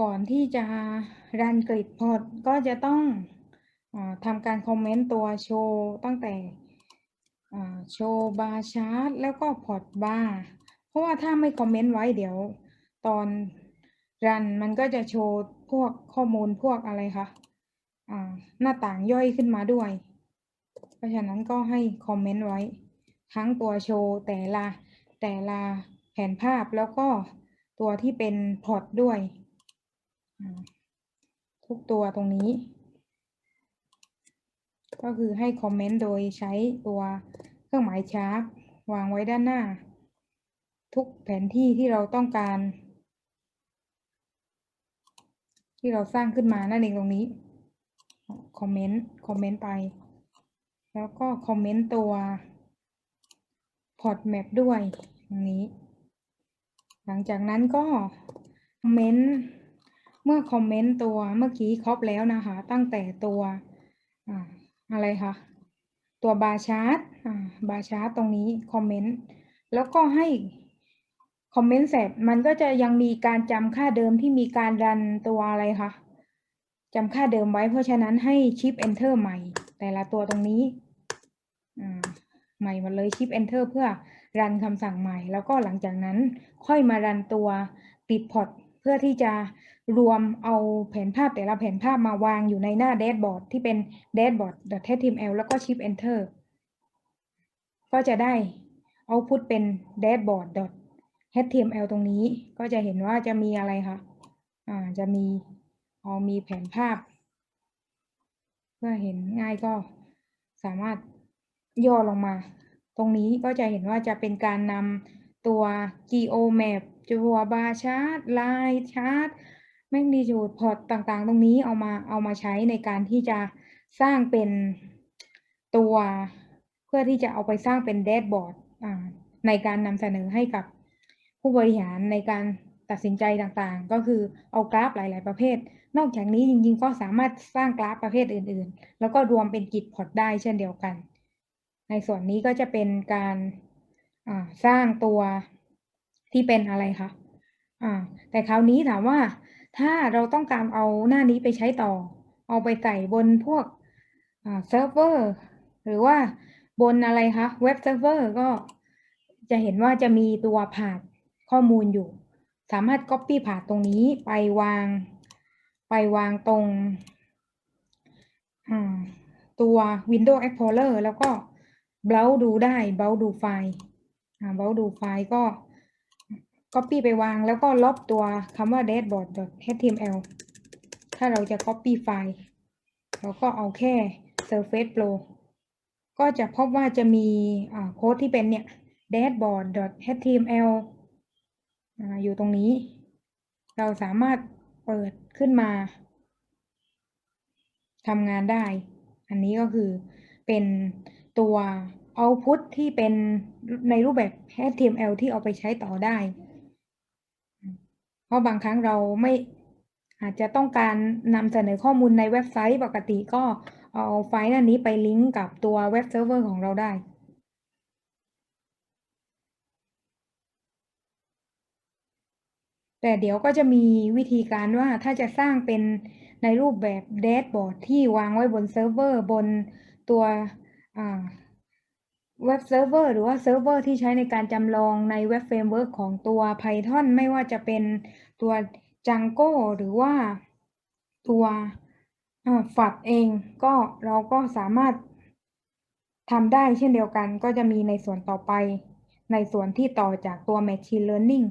ก่อนที่จะรันกริดพอร์ตก็จะต้องอทำการคอมเมนต์ตัวโชว์ตั้งแต่โชว์บาร์ชาร์ตแล้วก็พอร์ตบาร์เพราะว่าถ้าไม่คอมเมนต์ไว้เดี๋ยวตอนรันมันก็จะโชว์พวกข้อมูลพวกอะไรคะอ่าหน้าต่างย่อยขึ้นมาด้วย เพราะฉะนั้นก็ให้คอมเมนต์ไว้ ทั้งตัวโชว์แต่ละแต่ละแผนภาพแล้วก็ตัวที่เป็นพอร์ตด้วย ทุกตัวตรงนี้ ก็คือให้คอมเมนต์โดยใช้ตัวเครื่องหมายชาร์ปวางไว้ด้านหน้า ทุกแผนที่ที่เราต้องการ ที่เราสร้างขึ้นมานั่นเองตรงนี้คอมเมนต์คอมเมนต์ไป แล้วก็คอมเมนต์ตัวพอร์ตแมปด้วยตรงนี้ หลังจากนั้นก็คอมเมนต์ เมื่อคอมเมนต์ตัวเมื่อกี้ครบแล้วนะคะ ตั้งแต่ตัวอ่าอะไรคะตัวบาร์ชาร์ตบาร์ชาร์ตตรงนี้คอมเมนต์แล้วก็ให้คอมเมนต์เสร็จมันก็จะยังมีการจำค่าเดิมที่มีการรันตัวอะไรคะจำค่าเดิมไว้เพราะฉะนั้นให้ชิป enter ใหม่ แต่ละตัวตรงนี้ใหม่หมดเลยชิป enter เพื่อรันคำสั่งใหม่ แล้วก็หลังจากนั้นค่อยมารันตัวปิดพอร์ต พื่อที่จะรวมเอาแผนภาพแต่ละแผนภาพมาวางอยู่ในหน้าแดชบอร์ดที่เป็น dashboard.html แล้วก็ shift enter ก็จะได้ output เป็น dashboard.html ตรงนี้ก็จะเห็นว่าจะมีอะไรคะอ่าจะมีเอามีแผนภาพ เพื่อเห็นง่ายก็สามารถย่อลงมา ตรงนี้ก็จะเห็นว่าจะเป็นการนำตัว geo map map ตัวบาชาร์ตไลน์ชาร์ตแมกนิจูดพอร์ตต่างๆ ตรงนี้เอามาเอามาใช้ในการที่จะสร้างเป็นตัว เพื่อที่จะเอาไปสร้างเป็นแดชบอร์ดในการนำเสนอให้กับผู้บริหารในการตัดสินใจต่างๆ ก็คือเอากราฟหลาย ๆ ประเภท นอกจากนี้จริงๆ ก็สามารถสร้างกราฟประเภทอื่น ๆ แล้วก็รวมเป็นกิจพอร์ตได้เช่นเดียวกัน ในส่วนนี้ก็จะเป็นการสร้างตัว ที่เป็นอะไรคะอ่าแต่คราวนี้ถามว่าถ้าเราต้องการเอาหน้านี้ไปใช้ต่อ เอาไปใส่บนพวกอ่าเซิร์ฟเวอร์หรือว่าบนอะไรคะเว็บเซิร์ฟเวอร์ก็จะเห็นว่าจะมีตัวผ่านข้อมูลอยู่ สามารถ Copy ผ่านตรงนี้ไปวาง ไปวางตรงตัว Windows Explorer แล้วก็เบราว์ดูได้เบราว์ดูไฟล์เบราว์ดูไฟล์ก็ Copy ไปวางแล้วก็ลบตัวคำว่า dashboard.html ถ้าเราจะ Copy ไฟล์ เราก็เอาแค่ Surface Pro ก็จะพบว่าจะมีโค้ดที่เป็นเนี่ย dashboard.html อยู่ตรงนี้ เราสามารถเปิดขึ้นมาทำงานได้ อันนี้ก็คือเป็นตัว output ที่เป็นในรูปแบบ HTML ที่เอาไปใช้ต่อได้ เพราะบางครั้งเราไม่อาจจะต้องการนำเสนอข้อมูลในเว็บไซต์ปกติก็เอาไฟล์นั้นนี้ไปลิงก์กับตัวเว็บเซิร์ฟเวอร์ของเราได้ แต่เดี๋ยวก็จะมีวิธีการว่าถ้าจะสร้างเป็นในรูปแบบแดชบอร์ดที่วางไว้บนเซิร์ฟเวอร์บนตัว เว็บเซิร์ฟเวอร์หรือว่าเซิร์ฟเวอร์ที่ใช้ในการจำลองในเว็บเฟรมเวิร์กของตัว Python ไม่ว่าจะเป็นตัว Django หรือว่าตัวฝัดเองก็เราก็สามารถทำได้เช่นเดียวกันก็จะมีในส่วนต่อไป ในส่วนที่ต่อจากตัว Machine Learning